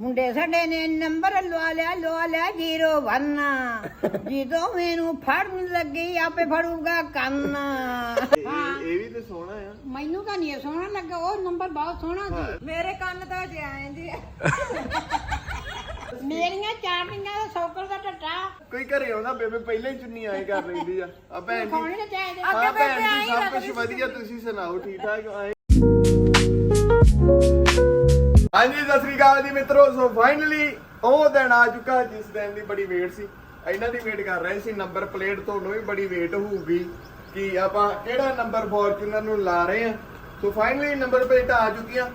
ਮੁੰਡੇ ਸਾਡੇ ਨੇ ਨੰਬਰ ਲਵਾ ਲਿਆ ਲਵਾ ਲਿਆ 01 ਜਦੋਂ ਮੈਨੂੰ ਫੜਨ ਲੱਗੀ ਆਪੇ ਫੜੂਗਾ ਕੰਨ। ਇਹ ਇਹ ਵੀ ਤੇ ਸੋਹਣਾ ਆ। ਮੈਨੂੰ ਤਾਂ ਨਹੀਂ ਇਹ ਸੋਹਣਾ ਲੱਗਾ ਉਹ ਨੰਬਰ ਬਹੁਤ ਸੋਹਣਾ ਸੀ। ਮੇਰੇ ਕੰਨ ਤਾਂ ਜੇ ਆਏ ਜੀ ਮੇਰੀਆਂ ਚਾਟੀਆਂ ਦਾ ਸੌਕਲ ਦਾ ਟੱਟਾ। ਕੋਈ ਘਰੇ ਆਉਂਦਾ ਬੇਬੇ ਪਹਿਲਾਂ ਹੀ ਚੁੰਨੀ ਆਏ ਕਰ ਲੈਂਦੀ ਆ। ਆ ਭੈਣ ਖਾਣੇ ਜੀ ਨਾ ਚਾਹੀਦੇ। ਹਾਂ ਭੈਣ ਜੀ ਸਭ ਕੁਝ ਵਧੀਆ ਤੁਸੀਂ ਸੁਣਾਓ ਠੀਕ ਠਾਕ? ਆਏ ਹਾਂਜੀ ਸਤਿ ਸ੍ਰੀ ਅਕਾਲ ਜੀ ਮਿੱਤਰੋ। ਸੋ ਫਾਈਨਲੀ ਉਹ ਦਿਨ ਆ ਚੁੱਕਾ ਜਿਸ ਦਿਨ ਦੀ ਬੜੀ ਵੇਟ ਸੀ। ਇਹਨਾਂ ਦੀ ਵੇਟ ਕਰ ਰਹੇ ਸੀ। ਨੰਬਰ ਪਲੇਟ ਤੁਹਾਨੂੰ ਵੀ ਬੜੀ ਵੇਟ ਹੋਊਗੀ ਕਿ ਆਪਾਂ ਕਿਹੜਾ ਨੰਬਰ ਫੋਰਚੂਨਰ ਨੂੰ ਲਾ ਰਹੇ ਆ ਸੋ ਫਾਈਨਲੀ ਨੰਬਰ ਪਲੇਟ ਆ ਚੁੱਕੀਆਂ।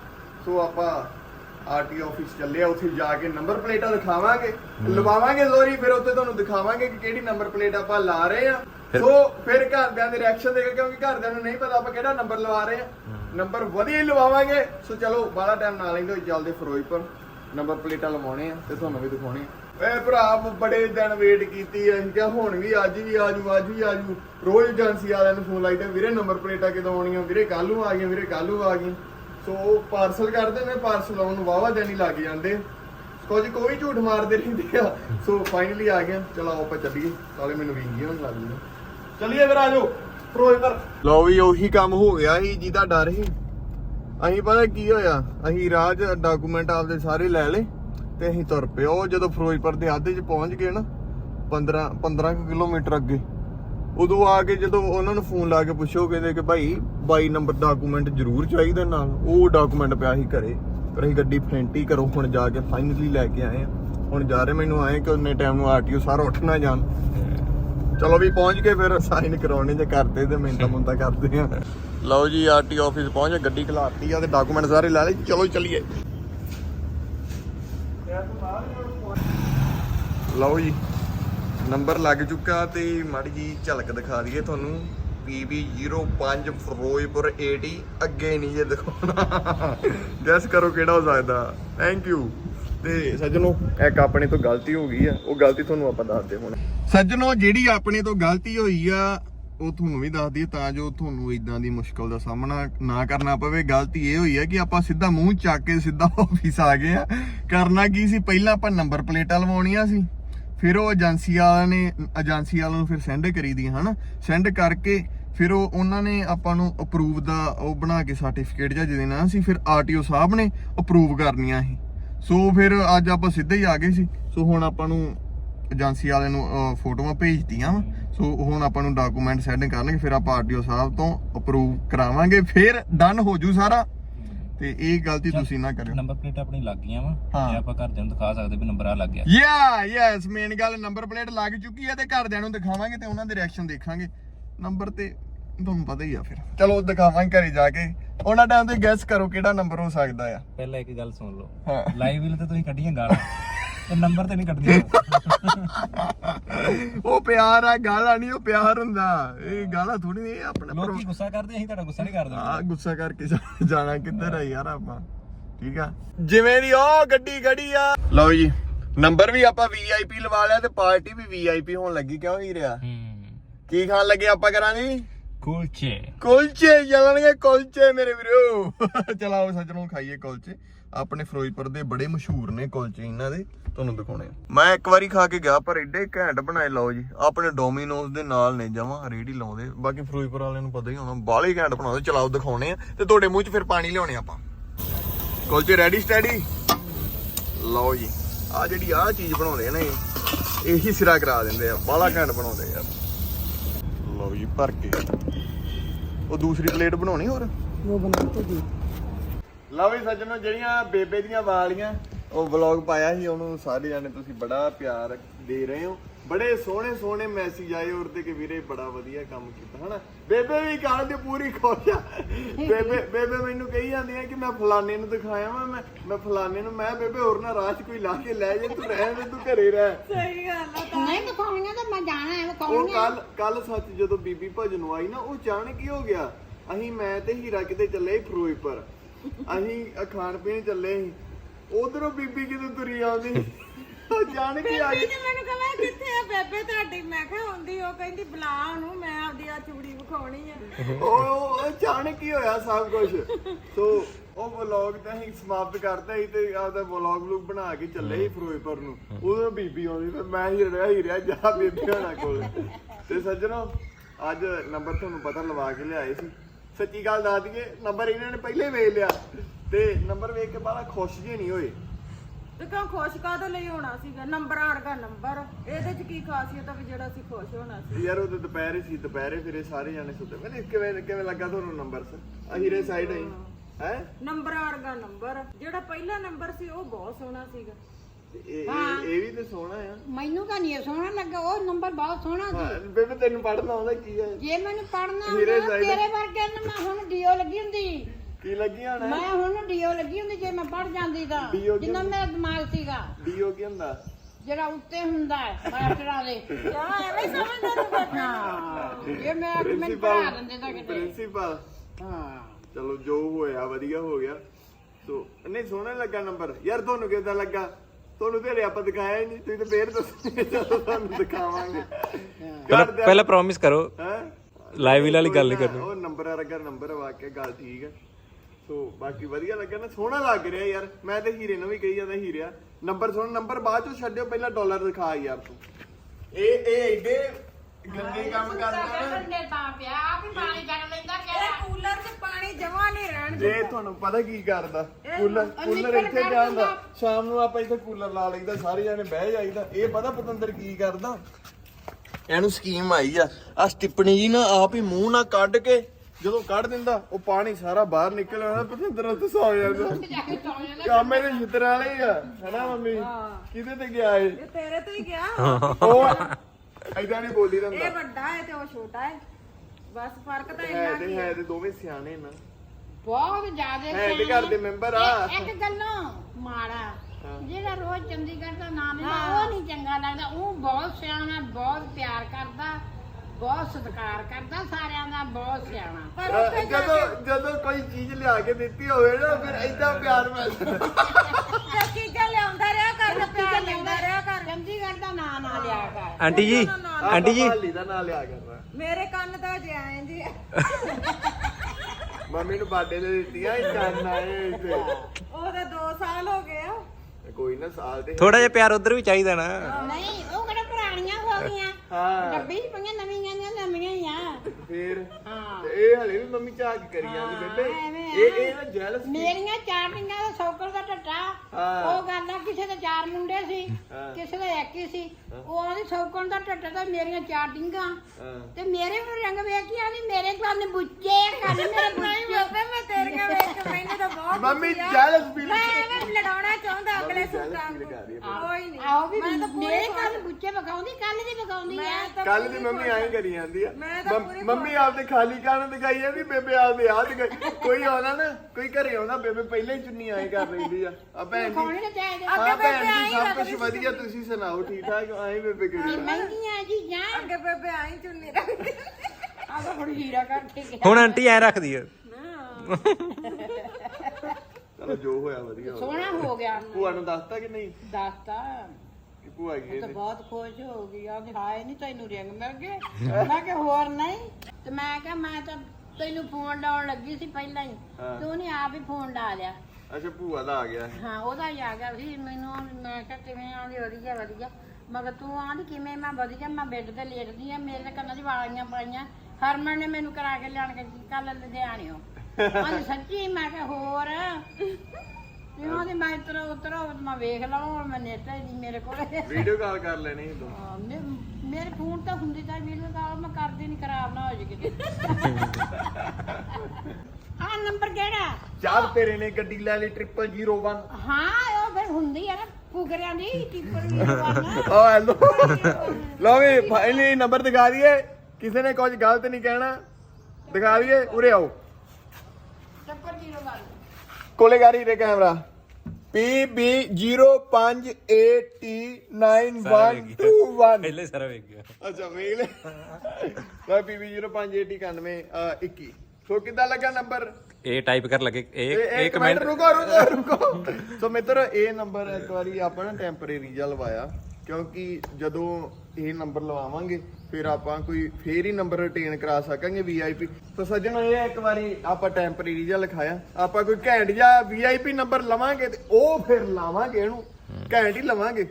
ਸੋ ਆਪਾਂ ਆਰਟੀ ਆਫਿਸ ਚੱਲੇ ਆ। ਉੱਥੇ ਜਾ ਕੇ ਨੰਬਰ ਪਲੇਟਾਂ ਦਿਖਾਵਾਂਗੇ। ਲਵਾਵਾਂਗੇ ਲੋਰੀ ਫਿਰ ਉੱਥੇ ਤੁਹਾਨੂੰ ਦਿਖਾਵਾਂਗੇ ਕਿ ਕਿਹੜੀ ਨੰਬਰ ਪਲੇਟ ਆਪਾਂ ਲਾ ਰਹੇ ਆ ਸੋ ਫਿਰ ਘਰਦਿਆਂ ਦੇ ਰਿਐਕਸ਼ਨ ਦੇਖ ਕਿਉਂਕਿ ਘਰਦਿਆਂ ਨੂੰ ਨਹੀਂ ਪਤਾ ਆਪਾਂ ਕਿਹੜਾ ਨੰਬਰ ਲਵਾ ਰਹੇ ਆ ਨੰਬਰ ਵਧੀਆ ਹੀ ਲਵਾਵਾਂਗੇ। ਸੋ ਚਲੋ, ਬਾਹਲਾ ਟਾਈਮ ਨਾ ਲੈਂਦੇ ਹੋਏ ਚੱਲਦੇ ਫਿਰੋਜ਼ਪੁਰ। ਨੰਬਰ ਪਲੇਟਾਂ ਲਵਾਉਣੇ ਆ ਤੇ ਤੁਹਾਨੂੰ ਵੀ ਦਿਖਾਉਣੇ ਆ। ਏ ਭਰਾ ਬੜੇ ਦਿਨ ਵੇਟ ਕੀਤੀ ਅਸੀਂ ਕਿਹਾ ਹੁਣ ਵੀ ਅੱਜ ਵੀ ਆਜੂ, ਅੱਜ ਵੀ ਆਜੂ। ਰੋਜ਼ ਏਜੰਸੀ ਵਾਲਿਆਂ ਨੂੰ ਫੋਨ ਲਾਈਦਾ ਵੀਰੇ, ਨੰਬਰ ਪਲੇਟਾਂ ਕਿਦੋਂ ਆਉਣੀਆਂ? ਵੀਰੇ ਕੱਲ ਨੂੰ ਆ ਗਈਆਂ, ਵੀਰੇ ਕੱਲ ਨੂੰ ਆ ਗਈਆਂ। ਸੋ ਪਾਰਸਲ ਕਰਦੇ ਨੇ ਪਾਰਸਲ ਆਉਣ ਨੂੰ ਵਾਵਾ ਦਿਨ ਹੀ ਲੱਗ ਜਾਂਦੇ। ਕੁਝ ਕੋਈ ਝੂਠ ਮਾਰਦੇ ਰਹਿੰਦੇ ਆ। ਸੋ ਫਾਈਨਲੀ ਆ ਗਿਆ ਚਲੋ, ਆਪਾਂ ਚੱਲੀਏ। ਨਾਲੇ ਮੈਨੂੰ ਵਿੰਗੀ ਹੋਣ ਲੱਗ ਗਈ ਚੱਲੀਏ ਫਿਰ ਆਜੋ ਫਿਰੋਜ਼ਪੁਰ ਲਓ ਵੀ ਉਹੀ ਕੰਮ ਹੋ ਗਿਆ ਸੀ ਜਿਹਦਾ ਡਰ ਸੀ। ਅਸੀਂ ਪਤਾ ਕੀ ਹੋਇਆ, ਅਸੀਂ ਰਾਜ ਡਾਕੂਮੈਂਟ ਆਪਦੇ ਸਾਰੇ ਲੈ ਲਏ ਤੇ ਅਸੀਂ ਤੁਰ ਪਏ। ਉਹ ਜਦੋਂ ਫਿਰੋਜ਼ਪੁਰ ਦੇ ਆਧੇ 'ਚ ਪਹੁੰਚ ਗਏ ਨਾ 15 15 ਕਿਲੋਮੀਟਰ ਅੱਗੇ, ਉਦੋਂ ਆ ਕੇ ਜਦੋਂ ਉਹਨਾਂ ਨੂੰ ਫੋਨ ਲਾ ਕੇ ਪੁੱਛੋ, ਕਹਿੰਦੇ ਕਿ ਭਾਈ 22 ਨੰਬਰ ਡਾਕੂਮੈਂਟ ਜ਼ਰੂਰ ਚਾਹੀਦਾ ਨਾਲ। ਉਹ ਡਾਕੂਮੈਂਟ ਪਿਆ ਸੀ ਘਰੇ। ਪਰ ਅਸੀਂ ਗੱਡੀ ਫੈਂਟੀ ਕਰੋ, ਹੁਣ ਜਾ ਕੇ ਫਾਈਨਲੀ ਲੈ ਕੇ ਆਏ ਆ ਹੁਣ ਜਾ ਰਹੇ, ਮੈਨੂੰ ਆਏ ਕਿ ਉਹਨੇ ਟਾਈਮ ਨੂੰ ਆਰਟੀਓ ਸਾਰਾ ਉੱਠ ਨਾ ਜਾਣ। ਚਲੋ ਵੀ ਪਹੁੰਚ ਕੇ ਫਿਰ ਸਾਈਨ ਕਰਾਉਣੇ ਜੇ ਕਰਤੇ ਤੇ ਮਿੰਟਾਂ ਮੁੰਟਾਂ ਕਰਦੇ ਆ। ਲਓ ਜੀ, ਆਰਟੀ ਆਫਿਸ ਪਹੁੰਚੇ ਗੱਡੀ ਖਲਾਤੀ ਆ ਤੇ ਡਾਕੂਮੈਂਟ ਸਾਰੇ ਲੈ ਲਏ। ਚਲੋ ਚੱਲੀਏ। ਲਓ ਜੀ ਨੰਬਰ ਲੱਗ ਚੁੱਕਾ ਤੇ ਮਾੜੀ ਜੀ ਝਲਕ ਦਿਖਾ ਦਈਏ ਤੁਹਾਨੂੰ। PB05 ਫਿਰੋਜ਼ਪੁਰ 80 ਅੱਗੇ ਨਹੀਂ ਜੇ ਦਿਖਾਉਣਾ। ਗੈਸ ਕਰੋ ਕਿਹੜਾ ਹੋ ਸਕਦਾ। ਥੈਂਕ ਯੂ ਤੇ ਸੱਜਣੋ ਇੱਕ ਆਪਣੇ ਤੋਂ ਗਲਤੀ ਹੋ ਗਈ ਆ। ਉਹ ਗਲਤੀ ਤੁਹਾਨੂੰ ਆਪਾਂ ਦੱਸਦੇ ਹੁਣ। ਸੱਜਣੋ, ਜਿਹੜੀ ਆਪਣੇ ਤੋਂ ਗਲਤੀ ਹੋਈ ਆ, ਉਹ ਤੁਹਾਨੂੰ ਵੀ ਦੱਸ ਦਈਏ ਤਾਂ ਜੋ ਤੁਹਾਨੂੰ ਇਦਾਂ ਦੀ ਮੁਸ਼ਕਲ ਦਾ ਸਾਹਮਣਾ ਨਾ ਕਰਨਾ ਪਵੇ। ਗਲਤੀ ਇਹ ਹੋਈ ਆ ਕਿ ਆਪਾਂ ਸਿੱਧਾ ਮੂੰਹ ਚੱਕ ਕੇ ਸਿੱਧਾ ਆਫਿਸ ਆ ਗਏ ਆ। ਕਰਨਾ ਕੀ ਸੀ? ਪਹਿਲਾਂ ਆਪਾਂ ਨੰਬਰ ਪਲੇਟਾਂ ਲਵਾਉਣੀਆਂ ਸੀ। ਫਿਰ ਉਹ ਏਜੰਸੀ ਵਾਲਿਆਂ ਨੇ ਏਜੰਸੀ ਵਾਲਿਆਂ ਨੂੰ ਫਿਰ ਸੈਂਡ ਕਰੀ ਦੀਆਂ ਹਨਾ? ਸੈਂਡ ਕਰਕੇ ਫਿਰ ਉਹ, ਉਹਨਾਂ ਨੇ ਆਪਾਂ ਨੂੰ ਅਪਰੂਵ ਦਾ ਉਹ ਬਣਾ ਕੇ ਸਰਟੀਫਿਕੇਟ ਜਾਂ ਜਿਹਦੇ ਸੀ। ਫਿਰ ਆਰਟੀਓ ਸਾਹਿਬ ਨੇ ਅਪਰੂਵ ਕਰਨੀਆਂ ਸੀ। ਸੋ ਫਿਰ ਅੱਜ ਆਪਾਂ ਸਿੱਧੇ ਹੀ ਆ ਗਏ ਸੀ। ਸੋ ਹੁਣ ਆਪਾਂ ਨੂੰ ਏਜੰਸੀ ਵਾਲਿਆਂ ਨੂੰ ਫੋਟੋਆਂ ਭੇਜਤੀਆਂ ਸੋ ਹੁਣ ਆਪਾਂ ਨੂੰ ਡਾਕੂਮੈਂਟ ਸੈਂਡ ਕਰਨਗੇ ਫਿਰ ਆਪਾਂ ਆਰਟੀਓ ਸਾਹਿਬ ਤੋਂ ਅਪਰੂਵ ਕਰਾਵਾਂਗੇ। ਫਿਰ ਡਨ ਹੋ ਜੂ ਸਾਰਾ। ਤੇ ਇਹ ਗਲਤੀ ਤੁਸੀਂ ਨਾ ਕਰਿਓ। ਨੰਬਰ ਪਲੇਟ ਆਪਣੀ ਲੱਗ ਗਈਆਂ ਵਾ। ਤੇ ਆਪਾਂ ਘਰਦਿਆਂ ਨੂੰ ਦਿਖਾ ਸਕਦੇ ਵੀ ਨੰਬਰ ਆ ਲੱਗ ਗਿਆ। ਯਾ ਯੈਸ ਮੇਨ ਗੱਲ ਨੰਬਰ ਪਲੇਟ ਲੱਗ ਚੁੱਕੀ ਹੈ ਤੇ ਘਰਦਿਆਂ ਨੂੰ ਦਿਖਾਵਾਂਗੇ ਤੇ ਉਹਨਾਂ ਦੇ ਰਿਐਕਸ਼ਨ ਦੇਖਾਂਗੇ। ਨੰਬਰ ਤੇ ਤੁਹਾਨੂੰ ਪਤਾ ਹੀ ਆ ਫਿਰ। ਚਲੋ ਦਿਖਾਵਾਂਗੇ ਘਰੇ ਜਾ ਕੇ। ਉਹਨਾਂ ਟਾਈਮ ਤੇ ਗੈਸ ਕਰੋ ਕਿਹੜਾ ਨੰਬਰ ਹੋ ਸਕਦਾ ਆ। ਪਹਿਲਾਂ ਇੱਕ ਗੱਲ ਸੁਣ ਲਓ। ਹਾਂ। ਲਾਈਵ ਵੀਲ ਤੇ ਤੁਸੀਂ ਕੱਢੀਆਂ ਗਾਲਾਂ। ਤੇ ਨੰਬਰ ਤੇ ਨਹੀਂ ਕੱਢਦੀਆਂ। ਉਹ ਪਿਆਰ ਆ ਗਾਲਾਂ ਨਹੀਂ ਉਹ ਪਿਆਰ ਹੁੰਦਾ। ਇਹ ਗਾਲਾਂ ਥੋੜੀ ਇਹ ਆਪਣਾ ਲੋਕੀ ਗੁੱਸਾ ਕਰਦੇ ਅਸੀਂ ਤੁਹਾਡਾ ਗੁੱਸਾ ਨਹੀਂ ਕਰਦੇ। ਆ ਗੁੱਸਾ ਕਰਕੇ ਜਾਣਾ ਕਿੱਧਰ ਆ ਯਾਰ ਆਪਾਂ। ਠੀਕ ਆ? ਜਿਵੇਂ ਦੀ ਉਹ ਗੱਡੀ ਖੜੀ ਆ। ਲਓ ਜੀ ਨੰਬਰ ਵੀ ਆਪਾਂ ਵੀਆਈਪੀ ਲਵਾ ਲਿਆ ਤੇ ਪਾਰਟੀ ਵੀ ਵੀਆਈਪੀ ਹੋਣ ਲੱਗੀ। ਕਿਉਂ ਨਹੀਂ ਰਿਹਾ ਹੂੰ। ਕੀ ਖਾਣ ਲੱਗੇ ਆਪਾਂ ਕਰਾਂਗੇ? ਕੁਲਚੇ। ਕੁਲਚੇ ਚੱਲਣਗੇ ਕੁਲਚੇ ਮੇਰੇ ਵੀਰੋ। ਚਲਾਓ ਸੱਜਣੋਂ ਖਾਈਏ ਕੁਲਚੇ। ਆਪਣੇ ਫਿਰੋਜ਼ਪੁਰ ਦੇ ਬੜੇ ਮਸ਼ਹੂਰ ਨੇ ਕੁਲਚੇ ਇਹਨਾਂ ਦੇ, ਤੁਹਾਨੂੰ ਦਿਖਾਉਣੇ ਮੈਂ ਇੱਕ ਵਾਰੀ ਖਾ ਕੇ ਗਿਆ, ਪਰ ਐਡੇ ਘੈਂਟ ਬਣਾਏ, ਲਓ ਜੀ। ਆਪਣੇ ਡੋਮੀਨੋਜ਼ ਦੇ ਨਾਲ ਨੇ, ਜਮਾ ਰੇੜੀ ਲਾਉਂਦੇ। ਬਾਕੀ ਫਿਰੋਜ਼ਪੁਰ ਵਾਲਿਆਂ ਨੂੰ ਪਤਾ ਹੀ ਹੋਣਾ ਬਾਲੇ ਘੈਂਟ ਬਣਾਉਂਦੇ। ਚਲਾਓ ਦਿਖਾਉਣੇ ਆ, ਤੇ ਤੁਹਾਡੇ ਮੂੰਹ 'ਚ ਫਿਰ ਪਾਣੀ ਲਿਆਉਣੇ ਆਪਾਂ। ਕੁਲਚੇ ਰੈਡੀ ਸਟੈਡੀ ਲਓ ਜੀ ਆ ਜਿਹੜੀ ਆ ਚੀਜ਼ ਬਣਾਉਂਦੇ ਨੇ ਇਹੀ ਸਿਰਾ ਕਰਾ ਦਿੰਦੇ ਆ ਬਾਲਾ ਘੈਂਟ ਬਣਾਉਂਦੇ ਯਾਰ ਲਓ ਜੀ ਭਰ ਕੇ। ਉਹ ਦੂਸਰੀ ਪਲੇਟ ਬਣਾਉਣੀ ਹੋਰ? ਉਹ ਬਣਾ ਕੇ ਦੀ ਲਓ ਵੀ ਸੱਜਣੋ ਜਿਹੜੀਆਂ ਬੇਬੇ ਦੀਆਂ ਵਾਲੀਆਂ ਉਹ ਵਲੌਗ ਪਾਇਆ ਸੀ ਉਹਨੂੰ ਸਾਰੇ ਜਾਣੇ ਤੁਸੀਂ ਬੜਾ ਪਿਆਰ ਦੇ ਰਹੇ ਹੋ। ਬੜੇ ਸੋਹਣੇ ਸੋਹਣੇ ਮੈਸੇਜ ਆਏ ਔਰ ਤੇ ਕਿ ਵੀਰੇ ਬੜਾ ਵਧੀਆ ਕੰਮ ਕੀਤਾ ਹਨਾ? ਬੇਬੇ ਵੀ ਕਹਿਣ ਦੀ ਪੂਰੀ ਖੁਸ਼ ਆ? ਬੇਬੇ ਬੇਬੇ ਮੈਨੂੰ ਕਹੀ ਜਾਂਦੀ ਆ ਕਿ ਮੈਂ ਫਲਾਣੇ ਨੂੰ ਦਿਖਾਇਆ ਵਾ ਮੈਂ ਮੈਂ ਫਲਾਣੇ ਨੂੰ ਮੈਂ ਬੇਬੇ ਹੋਰ ਨਾ 'ਚ ਕੋਈ ਲਾ ਕੇ ਲੈ ਜੇ ਤੂੰ ਰਹਿ ਦੇ ਤੂੰ ਘਰੇ ਰਹਿ। ਸਹੀ ਗੱਲ ਆ ਨਹੀਂ ਦਿਖਾਉਣੀਆਂ ਤਾਂ ਮੈਂ ਜਾਣਾ ਹੈ ਉਹ ਦਿਖਾਉਣੀਆਂ। ਕੱਲ ਕੱਲ ਸੱਚ ਜਦੋਂ ਬੀਬੀ ਭਜਨ ਆਈ ਨਾ ਉਹ ਅਚਾਨਕ ਕੀ ਹੋ ਗਿਆ। ਅਸੀਂ ਮੈਂ ਤੇ ਹੀਰਾ ਕਿਤੇ ਚੱਲੇ ਸੀ ਫਿਰੋਜ਼ਪੁਰ। ਅਸੀਂ ਅ ਖਾਣ ਪੀਣ ਚੱਲੇ ਸੀ। ਉਧਰੋਂ ਬੀਬੀ ਕਿਤੇ ਤੁਰੀ ਆਉਂਦੀ ਉਹ ਅਚਾਨਕ ਹੀ ਆ ਬੀਬੀ ਗਈ ਨੇ ਮੈਨੂੰ ਕਹਾ ਕਿੱਥੇ ਆ ਬੇਬੇ ਤੁਹਾਡੀ? ਮੈਂ ਕਿਹਾ ਹੁੰਦੀ ਉਹ ਕਹਿੰਦੀ ਬੁਲਾ ਉਹਨੂੰ ਮੈਂ ਆਪਦੀ ਆ ਚੂੜੀ ਵਿਖਾਉਣੀ ਆ। ਉਹ ਉਹ ਅਚਾਨਕ ਹੀ ਹੋਇਆ ਸਭ ਕੁਝ ਸੋ ਉਹ ਵਲੌਗ ਤਾਂ ਅਸੀਂ ਸਮਾਪਤ ਕਰਤਾ ਸੀ ਤੇ ਆਪਦਾ ਵਲੌਗ ਵਲੂਗ ਬਣਾ ਕੇ ਚੱਲੇ ਸੀ ਫਿਰੋਜ਼ਪੁਰ ਨੂੰ। ਉਦੋਂ ਬੀਬੀ ਆਉਂਦੀ ਤੇ ਮੈਂ ਹੀ ਰਿਹਾ ਹੀ ਰਿਹਾ ਜਾ ਬੀਬੀ ਹੋਣਾ ਕੋਲ। ਤੇ ਸੱਜਣੋ ਅੱਜ ਨੰਬਰ ਤੁਹਾਨੂੰ ਪਤਾ ਲਵਾ ਕੇ ਲਿਆਏ ਸੀ। ਸੱਚੀ ਗੱਲ ਦੱਸ ਦਈਏ ਨੰਬਰ ਇਹਨਾਂ ਨੇ ਪਹਿਲੇ ਵੇਚ ਲਿਆ। ਤੇ ਨੰਬਰ ਵੇਖ ਕੇ ਬਾਲਾ ਖੁਸ਼ ਜਿਹੇ ਨਹੀਂ ਹੋਏ। ਤੇ ਕਿਉਂ ਖੁਸ਼ ਕਾਹਦੇ ਲਈ ਹੋਣਾ ਸੀਗਾ? ਨੰਬਰਾਂ ਵਰਗਾ ਨੰਬਰ ਇਹਦੇ ਚ ਕੀ ਖਾਸੀਅਤ ਆ ਵੀ ਜਿਹੜਾ ਅਸੀਂ ਖੁਸ਼ ਹੋਣਾ ਸੀ? ਯਾਰ ਉਹ ਤਾਂ ਦੁਪਹਿਰੇ ਸੀ ਦੁਪਹਿਰੇ ਫਿਰੇ ਸਾਰੇ ਜਾਣੇ ਸੁੱਤੇ ਮੈਨੂੰ ਕਿਵੇਂ ਕਿਵੇਂ ਲੱਗਾ ਤੁਹਾਨੂੰ ਨੰਬਰ ਸਰ ਅਹੀਰੇ ਸਾਈਡ ਆਈ ਹੈ। ਨੰਬਰਾਂ ਵਰਗਾ ਨੰਬਰ ਜਿਹੜਾ ਪਹਿਲਾ ਨੰਬਰ ਸੀ ਉਹ ਬਹੁਤ ਸੋਹਣਾ ਸੀਗਾ। ਇਹ ਇਹ- ਇਹ ਵੀ ਤੇ ਸੋਹਣਾ ਆ। ਮੈਨੂੰ ਤਾਂ ਨਹੀਂ ਇਹ ਸੋਹਣਾ ਲੱਗਾ ਉਹ ਨੰਬਰ ਬਹੁਤ ਸੋਹਣਾ ਸੀ। ਹਾਂ ਬੇਬੇ ਤੈਨੂੰ ਪੜਨਾ ਆਉਂਦਾ ਕੀ ਹੈ ਜੇ ਮੈਨੂੰ ਪੜਨਾ ਹੀਰੇ ਹੁੰਦਾ। ਤੇਰੇ ਵਰਗੇ ਨੂੰ ਮੈਂ ਹੁਣ ਡੀਓ ਲੱਗੀ ਹੁੰਦੀ। ਕੀ ਲੱਗੀ ਹੋਣਾ ਮੈਂ ਹੁਣ ਡੀਓ ਲੱਗੀ ਹੁੰਦੀ ਜੇ ਮੈਂ ਪੜ ਜਾਂਦੀ ਤਾਂ DO ਕੀ ਜਿੰਨਾ ਮੇਰਾ ਦਿਮਾਗ ਸੀਗਾ। ਡੀਓ ਕੀ ਹੁੰਦਾ? ਜਿਹੜਾ ਉੱਤੇ ਹੁੰਦਾ ਹੈ ਮਾਸਟਰਾਂ ਦੇ। ਕਿਆ ਐਵੇਂ ਸਮਝਦਾ ਤੂੰ ਹਾਂ। ਇਹ ਮੈਂ ਮੈਨੂੰ ਪੜਾ ਦਿੰਦੇ ਤਾਂ ਕਿਤੇ। ਪ੍ਰਿੰਸੀਪਲ ਹਾਂ। ਚਲੋ ਜੋ ਹੋਇਆ ਵਧੀਆ ਹੋ ਗਿਆ। ਸੋ ਨਹੀਂ ਸੋਹਣਾ ਲੱਗਾ ਨੰਬਰ ਯਾਰ ਤੁਹਾਨੂੰ ਕਿਦਾਂ ਲੱਗਾ? ਤੁਹਾਨੂੰ ਤੇ ਆਪਾਂ ਦਿਖਾਇਆ ਹੀ ਨਹੀਂ। ਤੁਸੀਂ ਤਾਂ ਫੇਰ ਜਦੋਂ ਤੁਹਾਨੂੰ ਦਿਖਾਵਾਂਗੇ। ਪਹਿਲਾਂ ਪਹਿਲਾਂ ਪ੍ਰੋਮਿਸ ਕਰੋ। ਹੈ? ਲਾਈਵ ਵਾਲੀ ਗੱਲ ਨਹੀਂ ਕਰਨੀ। ਉਹ ਨੰਬਰ ਆ ਰਗਾ ਨੰਬਰ ਵਾਕਿਆ ਗੱਲ ਠੀਕ ਹੈ ਸੋ ਬਾਕੀ ਵਧੀਆ ਲੱਗਾ ਨਾ ਸੋਹਣਾ ਲੱਗ ਰਿਹਾ ਯਾਰ। ਮੈਂ ਤੇ ਹੀਰੇ ਨੂੰ ਵੀ ਕਹੀ ਜਾਂਦਾ ਹੀਰਿਆ। ਨੰਬਰ ਸੋਹਣਾ ਨੰਬਰ ਬਾਅਦ ਚੋਂ ਛੱਡਿਓ ਪਹਿਲਾਂ ਡਾਲਰ ਦਿਖਾ ਯਾਰ ਤੂੰ। ਇਹ ਇਹ ਐਡੇ ਗੰਦੇ ਕੰਮ ਕਰਦਾ ਨਾ। ਨੇ ਤਾਂ ਪਿਆ ਆਪ ਹੀ ਪਾਣੀ ਚੱਕ ਲੈਂਦਾ ਇਹ ਕੂਲਰ 'ਚ ਪਾਣੀ ਜਮਾ ਨਹੀਂ ਰਹਿਣ ਜੇ ਤੁਹਾਨੂੰ ਪਤਾ ਕੀ ਕਰਦਾ ਕੂਲਰ ਕੂਲਰ ਇੱਥੇ ਜਾਂਦਾ। ਸ਼ਾਮ ਨੂੰ ਆਪਾਂ ਇੱਥੇ ਕੂਲਰ ਲਾ ਲਈਦਾ ਸਾਰੇ ਜਾਣੇ ਬਹਿ ਜਾਈਦਾ। ਇਹ ਪਤਾ ਪਤੰਦਰ ਕੀ ਕਰਦਾ? ਇਹਨੂੰ ਸਕੀਮ ਆਈ ਆ ਆ ਸਟਿਪਣੀ ਜੀ ਨਾ ਆਪ ਹੀ ਮੂੰਹ ਨਾਲ ਕੱਢ ਕੇ ਜਦੋਂ ਕੱਢ ਦਿੰਦਾ ਉਹ ਪਾਣੀ ਸਾਰਾ ਬਾਹਰ ਨਿਕਲ ਆਉਂਦਾ ਪਤੰਦਰ ਉੱਤੇ ਸੌ ਜਾਂਦਾ। ਕੰਮ ਇਹਦੇ ਛਿੱਤਰ ਵਾਲੇ ਹੀ ਆ ਹੈਨਾ ਮੰਮੀ? ਕਿਹਦੇ ਤੇ ਗਿਆ ਇਹ? ਇਹ ਤੇਰੇ ਤੋਂ ਹੀ ਗਿਆ। ਉਹ ਐਦਾਂ ਨਹੀਂ ਬੋਲੀ ਇਹ ਰਹਿੰਦਾ ਵੱਡਾ ਹੈ ਤੇ ਉਹ ਛੋਟਾ ਹੈ। ਬਸ ਫ਼ਰਕ ਤਾਂ ਇੰਨਾ ਹੈ ਹੈ ਤੇ ਦੋਵੇਂ ਸਿਆਣੇ ਨਾ। ਬਹੁਤ ਜ਼ਿਆਦਾ ਹੈ ਤੇ ਘਰ ਦੇ ਮੈਂਬਰ ਆ। ਇੱਕ ਗੱਲੋਂ ਮਾੜਾ। ਜਿਹੜਾ ਰੋਜ਼ ਚੰਡੀਗੜ੍ਹ ਦਾ ਨਾਮ ਲੈਂਦਾ ਉਹ ਨਹੀਂ ਚੰਗਾ ਲੱਗਦਾ। ਉਹ ਬਹੁਤ ਸਿਆਣਾ ਬਹੁਤ ਪਿਆਰ ਕਰਦਾ। ਬਹੁਤ ਸਤਿਕਾਰ ਕਰਦਾ ਸਾਰਿਆਂ ਦਾ ਬਹੁਤ ਸਿਆਣਾ। ਪਰ ਉੱਥੇ ਜਾ ਜਦੋਂ ਜਦੋਂ ਕੋਈ ਚੀਜ਼ ਲਿਆ ਕੇ ਦਿੱਤੀ ਹੋਵੇ ਨਾ ਫਿਰ ਐਦਾਂ ਪਿਆਰ ਮਿਲਦਾ ਕੇ ਚੀਜ਼ਾਂ ਲਿਆਉਂਦਾ ਰਿਹਾ ਕਰ ਪਿਆਰ ਲੈਂਦਾ ਰਿਹਾ ਕਰ। ਚੰਡੀਗੜ੍ਹ ਦਾ ਨਾਮ ਨਾ ਲਿਆ ਕਰ। ਆਂਟੀ ਜੀ ਆਂਟੀ ਜੀ। ਹਾਲੀ ਦਾ ਨਾਂ ਲਿਆ ਕਰਨਾ ਮੇਰੇ ਕੰਨ ਤਾਂ ਜੇ ਆਏ ਜੀ। ਮੰਮੀ ਨੂੰ ਬਾਡੇ ਦੇ ਦਿੱਤੀਆਂ ਇਹ ਕੰਨ ਆਏ ਇੱਥੇ। ਉਹਦੇ 2 ਸਾਲ ਹੋ ਗਏ ਆ। ਕੋਈ ਨਾ ਸਾਲ ਤੇ ਥੋੜਾ ਜਿਹਾ ਪਿਆਰ ਉਧਰ ਵੀ ਚਾਹੀਦਾ ਨਾ। ਨਹੀਂ ਉਹ ਕਿਹੜਾ ਪੁਰਾਣੀਆਂ ਹੋ ਗਈਆਂ ਹਾਂ। ਡੱਬੀ ਚ ਪਈਆਂ ਨਵੀਆਂ ਦੀਆਂ ਨਵੀਆਂ ਹੀ ਆ। ਫਿਰ? ਹਾਂ। ਤੇ ਇਹ ਹਲੇ ਵੀ ਮੰਮੀ ਝਾਕ ਕਰੀ ਜਾਂਦੀ ਬੇਬੇ। ਐਵੇਂ ਆ। ਇਹ ਇਹ ਨਾ ਜੈਲਸ ਮੇਰੀਆਂ ਚਾਰ ਟਿੰਗਾਂ ਦਾ ਸੌਕਰ ਦਾ ਟੱਟਾ। ਹਾਂ। ਉਹ ਗੱਲ ਆ ਕਿਸੇ ਦੇ ਚਾਰ ਮੁੰਡੇ ਸੀ ਹਾਂ। ਕਿਸੇ ਦਾ ਇੱਕ ਹੀ ਸੀ। ਉਹ ਆਂਦੀ ਸੌਕਰ ਦਾ ਟੱਟਾ ਤਾਂ ਮੇਰੀਆਂ ਚਾਰ ਟਿੰਗਾਂ ਹਾਂ। ਤੇ ਮੇਰੇ ਵੀ ਰੰਗ ਵੇਖ ਕੇ ਆਂਦੀ ਮੇਰੇ ਕੰਨ ਬੁੱਚੇ ਕੰਨ ਮੇਰੇ ਨਹੀਂ ਬੁੱਚੇ। ਬਾਬੇ ਮੈਂ ਤੇਰੀਆਂ ਵੇਖ ਕੇ ਮੈਨੂੰ ਤਾਂ ਬਹੁਤ ਮੰਮੀ ਖੁਸ਼ੀ ਆ। ਜੈਲਸ ਫੀਲ ਮੈਂ ਐਵੇਂ ਲੜਾਉਣਾ ਚਾਹੁੰਦਾ ਅਗਲੇ ਮੰਮੀ jealous ਸੂਟਾਂ feel ਨੂੰ ਕਰ ਰਹੀ ਹੈ ਕੋਈ ਨਹੀਂ ਆਓ ਵੀ ਮੈਂ ਤਾਂ ਪੂਰੀ ਮੇਰੇ ਕੰਨ ਬੁੱਚੇ ਵਿਖਾਉਂਦੀ ਕੱਲ ਦੀ ਵਿਖਾਉਂਦੀ ਆ ਕੱਲ ਦੀ ਮੰਮੀ ਐਂ ਕਰੀ ਜਾਂਦੀ ਆ। ਮੈਂ ਤਾਂ ਮੰਮ- ਪੂਰੀ ਮੰਮੀ ਆਪਦੇ ਖਾਲੀ ਕਾਨ ਦਿਖਾਈ ਜਾਂਦੀ ਬੇਬੇ ਆਪਦੇ ਹੱਥ ਦਿਖਾਈ। ਕੋਈ ਆਉਣਾ ਨਾ ਕੋਈ ਘਰੇ ਆਉਂਦਾ ਬੇਬੇ ਪਹਿਲਾਂ ਹੀ ਚੁੰਨੀ ਆਏ ਕਰ ਲੈਂਦੀ ਆ। ਆ ਭੈਣ ਜੀ ਨਾ ਚਾਹੀਦੀ ਹਾਂ ਅੱਗੇ ਭੈਣ ਬੇਬੇ ਜੀ ਆਈ ਸਭ ਕੁਝ ਵਧੀਆ ਤੁਸੀਂ ਸੁਣਾਓ ਠੀਕ ਠਾਕ? ਆਏ ਬੇਬੇ ਕਿਹੜੀ ਮਹਿੰਗੀਆਂ ਜੀ ਜਾਂ ਅੱਗੇ ਬੇਬੇ ਆਈ ਚੁੰਨੀ ਰੱਖਦੀ ਆ ਤਾਂ ਥੋੜੀ ਹੀਰਾ ਕਰਕੇ ਗਿਆ। ਹੁਣ ਆਂਟੀ ਐ ਰੱਖਦੀ ਆ। ਚਲੋ ਜੋ ਹੋਇਆ ਵਧੀਆ। ਸੋਹਣਾ ਹੋ ਗਿਆ ਭੂਆ ਨੂੰ ਦੱਸਤਾ ਕਿ ਨਹੀਂ? ਦੱਸਤਾ। ਕਿ ਭੂਆ ਗਈ ਤਾਂ ਨੇ ਬਹੁਤ ਖੁਸ਼ ਹੋ ਗਈ ਆ ਕਿ ਹਾਏ ਨਹੀਂ ਤੈਨੂੰ ਰਿੰਗ ਮਿਲ ਗਏ ਮੈਂ ਕਿਹਾ ਹੋਰ ਨਹੀਂ ਤੇ ਮੈਂ ਕਿਹਾ ਮੈਂ ਤਾਂ ਤੈਨੂੰ ਫੋਨ ਲਾਉਣ ਲੱਗੀ ਸੀ ਪਹਿਲਾਂ ਹੀ ਹਾਂ। ਤੂੰ ਨਹੀਂ ਆਪ ਹੀ ਫੋਨ ਲਾ ਲਿਆ ਅੱਛਾ ਭੂਆ ਦਾ ਆ ਗਿਆ ਹਾਂ ਉਹਦਾ ਹੀ ਆ ਗਿਆ ਸੀ ਮੈਨੂੰ ਮੈਂ ਕਿਹਾ ਕਿਵੇਂ ਆਉਂਦੀ ਵਧੀਆ ਵਧੀਆ ਮਗਰ ਤੂੰ ਆਂਦੀ ਕਿਵੇਂ ਮੈਂ ਵਧੀਆ ਮੈਂ ਬੈੱਡ ਤੇ ਲੇਟਦੀ ਆ ਮੇਰੇ ਕੰਨਾਂ 'ਚ ਵਾਲੀਆਂ ਪਾਈਆਂ ਹਰਮਨ ਨੇ ਮੈਨੂੰ ਕਰਾ ਕੇ ਲਿਆਣ ਕੇ ਕੱਲ ਲੁਧਿਆਣਿਓ ਹਾਂਜੀ ਸੱਚੀ ਮੈਂ ਕਿਹਾ ਹੋਰ ਤੇ ਉਹਦੀ ਮੈਂ ਇਤਰ ਉਤਰ ਮੈਂ ਵੇਖ ਲਵਾਂ ਮੈਂ ਨੇਟ ਨਹੀਂ ਮੇਰੇ ਕੋਲ। ਵੀਡੀਓ ਕਾਲ ਕਰ ਲੈਣੀ ਸੀ ਤੂੰ। ਹਾਂ, ਮੇ- ਮੇਰੇ ਫੋਨ ਤਾਂ ਹੁੰਦੀ ਤਾਂ ਵੀਡੀਓ ਕਾਲ ਮੈਂ ਕਰਦੀ ਨਹੀਂ ਖਰਾਬ ਨਾ ਹੋ ਜੇ ਕਿਤੇ ਹਾਂ ਨੰਬਰ ਕਿਹੜਾ? ਚਾਰ ਤੇਰੇ ਨੇ ਗੱਡੀ ਲੈ ਲਈ 0001 ਹਾਂ ਉਹ ਫਿਰ ਹੁੰਦੀ ਆ ਨਾ ਫੁਗਰਿਆਂ ਦੀ ਟਿੱਪਰ ਵੀ ਕਰਨਾ ਓ ਹੈਲੋ ਲਓ ਵੀ ਫਾਈਨਲੀ ਨੰਬਰ ਦਿਖਾ ਦਈਏ। ਕਿਸੇ ਨੇ ਕੁਝ ਗਲਤ ਨਹੀਂ ਕਹਿਣਾ। ਦਿਖਾ ਦਈਏ ਉਰੇ ਆਓ। ਟੱਪਰ ਦੀ ਗੱਲ ਕੋਲੇ ਗਾਰੀ ਰੇ ਕੈਮਰਾ। PB058T9121 ਪਹਿਲੇ ਸਾਰਾ ਵੇਖ ਗਿਆ। ਅੱਛਾ ਵੇਖ ਲੈ। ਲਓ PB058T91 21 ਸੋ ਕਿੱਦਾਂ ਲੱਗਾ ਨੰਬਰ ਇਹ ਟਾਈਪ ਕਰ ਲੱਗੇ। ਇਹ ਇਹ ਇਹ ਇੱਕ ਮਿੰਟ। ਕਮੈਂਟ ਰੁਕੋ ਰੁਕੋ ਰੁਕੋ। ਸੋ ਮਿੱਤਰ ਇਹ ਨੰਬਰ ਇੱਕ ਵਾਰੀ ਆਪਾਂ ਨਾ ਟੈਂਪਰੇਰੀ ਜਿਹਾ ਲਵਾਇਆ। ਕਿਉਂਕਿ ਜਦੋਂ ਇਹ ਨੰਬਰ ਲਵਾਵਾਂਗੇ ਫਿਰ ਆਪਾਂ ਕੋਈ ਫੇਰ ਹੀ ਨੰਬਰ ਰਿਟੇਨ ਕਰਾ ਸਕਾਂਗੇ ਵੀਆਈਪੀ ਤਾਂ ਸੱਜਣ, ਇਹ ਇੱਕ ਵਾਰੀ ਆਪਾਂ ਟੈਂਪਰੇਰੀ ਜਿਹਾ ਲਿਖਾਇਆ। ਆਪਾਂ ਕੋਈ ਘੈਂਟ ਜਿਹਾ ਵੀਆਈਪੀ ਨੰਬਰ ਲਵਾਂਗੇ ਤੇ ਉਹ ਫਿਰ ਲਾਵਾਂਗੇ ਇਹਨੂੰ। ਘੈਂਟ ਹੀ ਲਵਾਂਗੇ।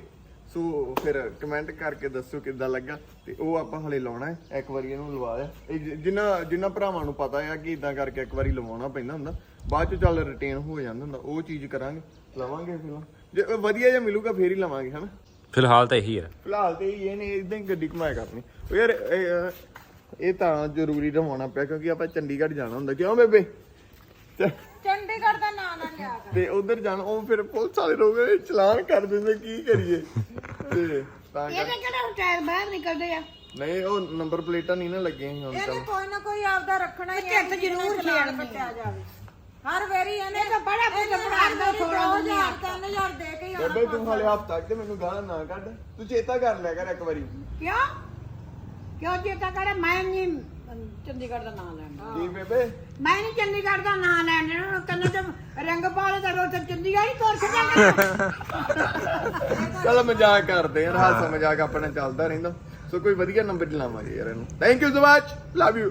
ਸੋ ਫਿਰ ਕਮੈਂਟ ਕਰਕੇ ਦੱਸੋ ਕਿੱਦਾਂ ਲੱਗਾ ਤੇ ਉਹ ਆਪਾਂ ਹਲੇ ਲਾਉਣਾ ਹੈ। ਇੱਕ ਵਾਰੀ ਇਹਨੂੰ ਲਵਾ ਲਿਆ। ਇਹ ਜਿ- ਜਿਨ੍ਹਾਂ ਜਿਨ੍ਹਾਂ ਭਰਾਵਾਂ ਨੂੰ ਪਤਾ ਹੈ ਕਿ ਇਦਾਂ ਕਰਕੇ ਇੱਕ ਵਾਰੀ ਲਵਾਉਣਾ ਪੈਂਦਾ ਹੁੰਦਾ, ਬਾਅਦ ਚ ਚੱਲ ਰਿਟੇਨ ਹੋ ਜਾਂਦਾ ਹੁੰਦਾ। ਉਹ ਚੀਜ਼ ਕਰਾਂਗੇ। ਲਵਾਂਗੇ ਫਿਰ। ਜੇ ਵਧੀਆ ਜਿਹਾ ਮਿਲੂਗਾ, ਫੇਰ ਹੀ ਲਵਾਂਗੇ, ਹਨਾ? ਫਿਲਹਾਲ ਤਾਂ ਇਹੀ ਹੈ। ਫਿਲਹਾਲ ਤੇ ਇਹਨੇ ਇਦਾਂ ਹੀ ਗੱਡੀ ਘੁਮਾਇਆ ਕਰਨੀ। ਉਹ ਯਾਰ ਇਹ- ਇਹ ਤਾਂ ਜ਼ਰੂਰੀ ਰਵਾਉਣਾ ਪਿਆ ਕਿਉਂਕਿ ਆਪਾਂ ਚੰਡੀਗੜ੍ਹ ਜਾਣਾ ਹੁੰਦਾ। ਕਿਉਂ ਬੇਬੇ? ਚ- ਚੰਡੀਗੜ੍ਹ ਦਾ ਨਾਂ ਨਾ ਲਿਆ ਕਰ। ਤੇ ਉਧਰ ਜਾਣ ਉਹ ਫਿਰ ਪੁਲਿਸ ਵਾਲੇ ਰੋਗੇ ਚਲਾਨ ਕਰ ਦਿੰਦੇ ਕੀ ਕਰੀਏ? ਤੇ ਤਾਂ ਕਰ- ਇਹਦੇ ਕਿਹੜੇ ਟਾਇਰ ਬਾਹਰ ਨਿਕਲਦੇ ਆ? ਨਹੀਂ ਉਹ ਨੰਬਰ ਪਲੇਟਾਂ ਨਹੀਂ ਨਾ ਲੱਗੀਆਂ ਸੀ ਹੁਣ ਇਹਨੇ ਚੱਲ ਕੋਈ ਨਾ ਕੋਈ ਆਪਦਾ ਰੱਖਣਾ ਹੀ ਝੱਟ ਜ਼ਰੂਰ ਛੇੜਨੀ ਪੱਟਿਆ ਜਾਵੇ। ਹਰ ਵਾਰੀ ਇਹਨੇ ਤਾਂ ਬੜਾ ਕੁਝ ਪੜਾਉਂਦਾ ਥੋੜਾ ਦੁਨੀਆ 3000 ਦੇ ਕੇ ਹੀ ਆਉਣਾ ਬੇਬੇ ਤੂੰ ਹਾਲੇ ਹਫਤਾ ਤੱਕ ਤੇ ਮੈਨੂੰ ਗਾਲਾਂ ਨਾ ਕੱਢ। ਤੂੰ ਚੇਤਾ ਕਰ ਲਿਆ ਕਰ ਇੱਕ ਵਾਰੀ। ਕਿਉਂ? ਕਿਉਂ ਜੇ ਤਾਂ ਕਰੇ? ਮੈਂ ਨਹੀਂ ਚੰਡੀਗੜ੍ਹ ਦਾ ਨਾਮ ਲੈਣਾ ਕੀ ਬੇਬੇ? ਮੈਂ ਨਹੀਂ ਚੰਡੀਗੜ੍ਹ ਦਾ ਨਾਮ ਲੈਣ ਕੰਨ ਤੇ ਰੰਗ ਪਾਲੇ ਦਾ ਰੋਟ ਚੰਡੀਗੜ੍ਹ ਹੀ ਤੁਰ ਸਕਾਂਗਾ ਚਲ ਮਜ਼ਾਕ ਕਰਦੇ ਯਾਰ ਹਾਸਾ ਮਜ਼ਾਕ ਆਪਣਾ ਚੱਲਦਾ ਰਹਿੰਦਾ। ਸੋ ਕੋਈ ਵਧੀਆ ਨੰਬਰ ਲਾਵਾਂਗੇ ਯਾਰ ਇਹਨੂੰ। Thank you so much love you